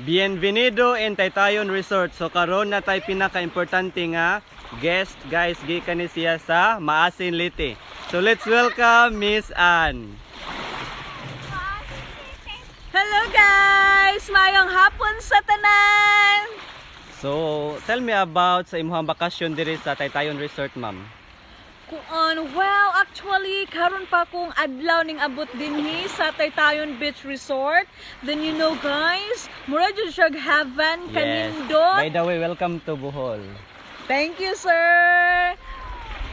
Bienvenido in Taytayon Resort. So karon na tay pinaka-importante nga guest guys gikan ni siya sa Maasin Liti. So let's welcome Miss Ann. Hello guys! Mayong hapon sa tanan! So tell me about sa imong bakasyon diri sa Taytayon Resort, ma'am. Kuan, well, actually, karon pa kong adlaw ning abot dinhi sa Taytayon Beach Resort. Then you know guys, mura jud siya heaven kanindot. By the way, welcome to Bohol. Thank you, sir!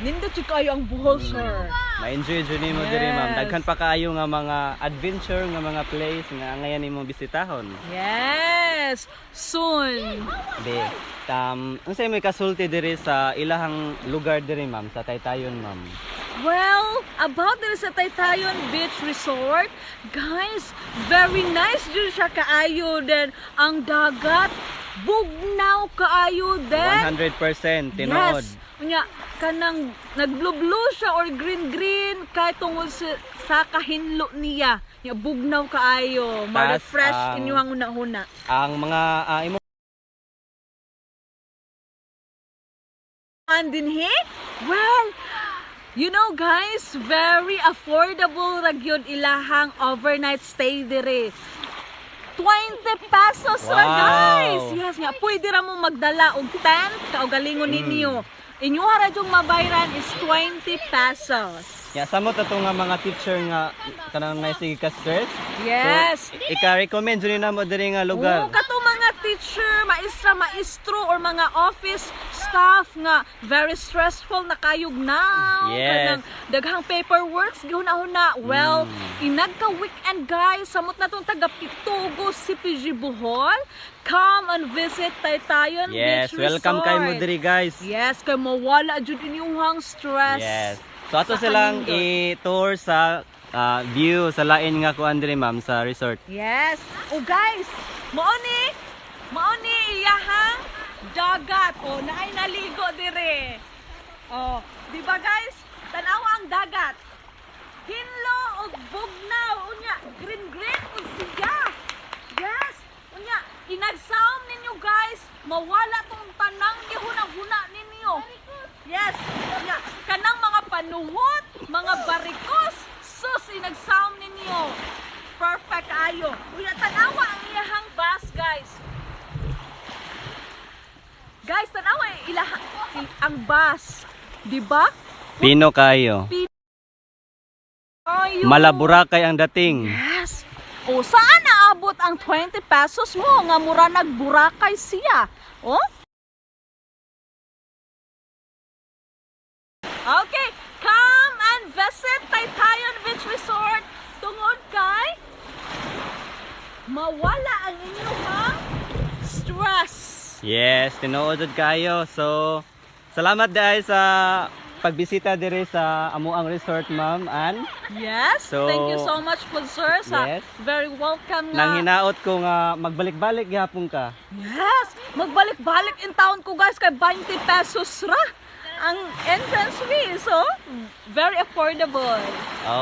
Nindot jud kayo ang buhol, sir. Ma-enjoy jud nimo diri, ma'am. Yes. Daghan pa kaayo nga mga adventure nga mga place nga ngayon nimo bisitahon. Yes! Soon! Be, um, unsay may kasulti diri sa ilahang lugar diri, ma'am, sa Taytayon, ma'am. Well, about there sa Taytayon Beach Resort, guys, very nice jud siya kaayo din. Ang dagat, bugnaw kaayo din. 100% tinood. Yes. Unya, kanang nagblue-blue siya or green-green kay tungod sa, sa kahinlo niya. Nya bugnaw kaayo. Mara Tas, fresh ang- inyong una-una. Ang mga imo Andin he? Well, you know guys, very affordable ra gyud ilahang overnight stay dire. 20 pesos ra Wow. guys. Yes nga, pwede ra mo magdala og tent kaugalingon ninyo. Inyong ra jung mabayran is 20 pesos. Ya, samo to nga mga teacher nga kanang na sige ka stress. Yes. So, ika-recommend jud na mo diri nga lugar. Oo, kato mga teacher, maestra, maestro, or mga office staff nga very stressful na kayog now. Yes. Kanang daghang paperworks, gihuna-huna. Well, Mm. inag ka weekend guys, samot na tong taga Pitugo, CPG Bohol. Come and visit Taytayon Yes, Beach welcome Resort. kay mo diri guys. Yes, kay mawala jud inyong stress. Yes. So ato silang i-tour sa ah, view sa lain nga kuan diri ma'am sa resort. Yes. Oh guys, mao ni, mao ni iyahang dagat. Oh, naay naligo dire. Oh, di ba guys? Tanawa ang dagat. Hinlo og bugnaw unya green green ug siya. Yes. Unya inagsaom ninyo guys, mawala tong tanang gihuna-huna ninyo. Yes. Unya kanang mga panuhot, mga barikos, sus inagsaom ninyo. Perfect ayo. Unya tanawa ang iyahang bus guys. Guys, tanawa ilaha il- ang bus. Di ba? Pino kayo. Ayo. Malaburakay ang dating. Yes. O saan naabot ang 20 pesos mo nga mura nagburakay siya? Oh? Okay, come and visit Taytayan Beach Resort tungod kay mawala ang inyong stress. Yes, tinuod kayo. So salamat dahil sa pagbisita diri sa amuang resort ma'am and Yes, So, thank you so much po sir sa yes. very welcome nga. nang hinaot ko nga magbalik-balik gihapon ka. Yes! Magbalik-balik in town ko guys kay 20 pesos ra ang entrance fee. So, very affordable.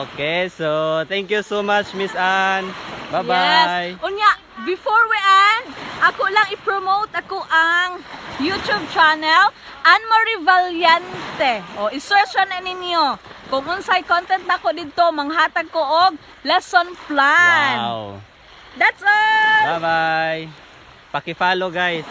Okay, so thank you so much Miss Ann. Bye-bye. Yes. Unya, before we end, ako lang i-promote ako ang YouTube channel, Anne-Marie Valiente. O, i-search na ninyo. Kung unsay content nako dito, manghatag ko og lesson plan. Wow. That's all! Bye-bye. Paki-follow guys.